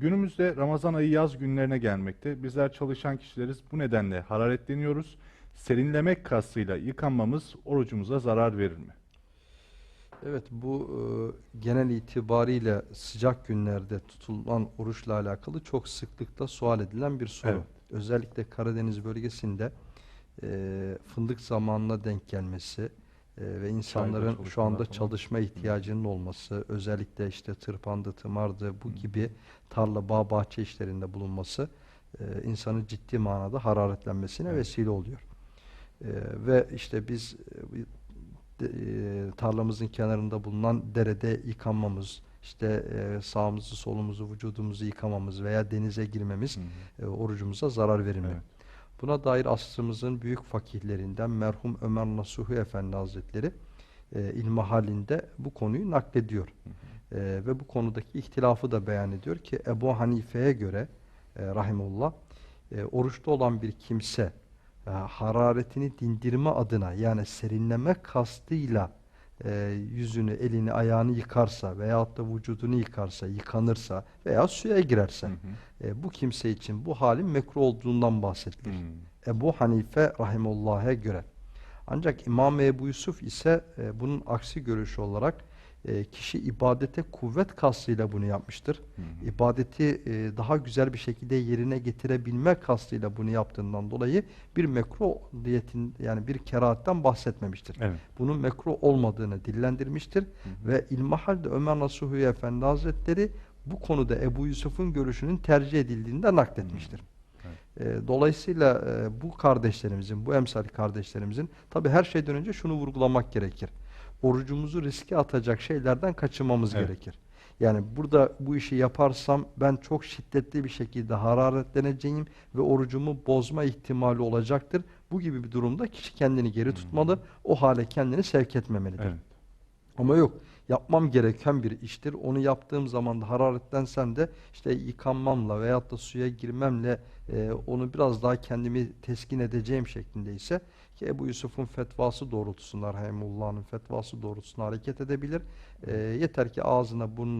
Günümüzde Ramazan ayı yaz günlerine gelmekte. Bizler çalışan kişileriz. Bu nedenle hararetleniyoruz. Serinlemek kastıyla yıkanmamız orucumuza zarar verir mi? Evet bu e, genel itibariyle sıcak günlerde tutulan oruçla alakalı çok sıklıkla sual edilen bir soru. Evet. Özellikle Karadeniz bölgesinde e, fındık zamanına denk gelmesi ve insanların şu çalışmalar anda çalışma ihtiyacının olması, özellikle işte tırpandı, tımardı bu Hı. gibi tarla, bağ, bahçe işlerinde bulunması e, insanın ciddi manada hararetlenmesine Evet. vesile oluyor. E, ve işte biz e, e, tarlamızın kenarında bulunan derede yıkanmamız, işte e, sağımızı, solumuzu, vücudumuzu yıkamamız veya denize girmemiz e, orucumuza zarar verilmiyor. Evet. Buna dair asrımızın büyük fakihlerinden merhum Ömer Nasuhi Efendi Hazretleri e, ilmihalinde bu konuyu naklediyor. E, ve bu konudaki ihtilafı da beyan ediyor ki Ebu Hanife'ye göre e, rahimullah e, oruçta olan bir kimse e, hararetini dindirme adına yani serinleme kastıyla e, yüzünü, elini, ayağını yıkarsa veyahut da vücudunu yıkarsa, yıkanırsa veya suya girerse Hı hı. e, bu kimse için bu halin mekruh olduğundan bahsedilir. Hmm. Ebu Hanife rahimullah'a göre. Ancak İmam Ebu Yusuf ise e, bunun aksi görüşü olarak e, kişi ibadete kuvvet kastıyla bunu yapmıştır. Hı hı. İbadeti e, daha güzel bir şekilde yerine getirebilme kastıyla bunu yaptığından dolayı bir mekruh diyetin yani bir kerahatten bahsetmemiştir. Evet. Bunun mekruh olmadığını dillendirmiştir Hı hı. ve İlmihal'de Ömer Nasuhi Efendi Hazretleri bu konuda Ebu Yusuf'un görüşünün tercih edildiğini de nakletmiştir. E, Dolayısıyla e, bu kardeşlerimizin, bu emsal kardeşlerimizin tabi her şeyden önce şunu vurgulamak gerekir. Orucumuzu riske atacak şeylerden kaçınmamız Evet. gerekir. Yani burada bu işi yaparsam ben çok şiddetli bir şekilde hararetleneceğim ve orucumu bozma ihtimali olacaktır. Bu gibi bir durumda kişi kendini geri tutmalı. O hale kendini sevk etmemelidir. Evet. Ama yok yapmam gereken bir iştir. Onu yaptığım zaman da hararetlensem de işte yıkanmamla veyahut da suya girmemle e, onu biraz daha kendimi teskin edeceğim şeklinde ise ki Ebu Yusuf'un fetvası doğrultusunda Rahimullah'ın fetvası doğrultusunda hareket edebilir. E, yeter ki ağzına burnuna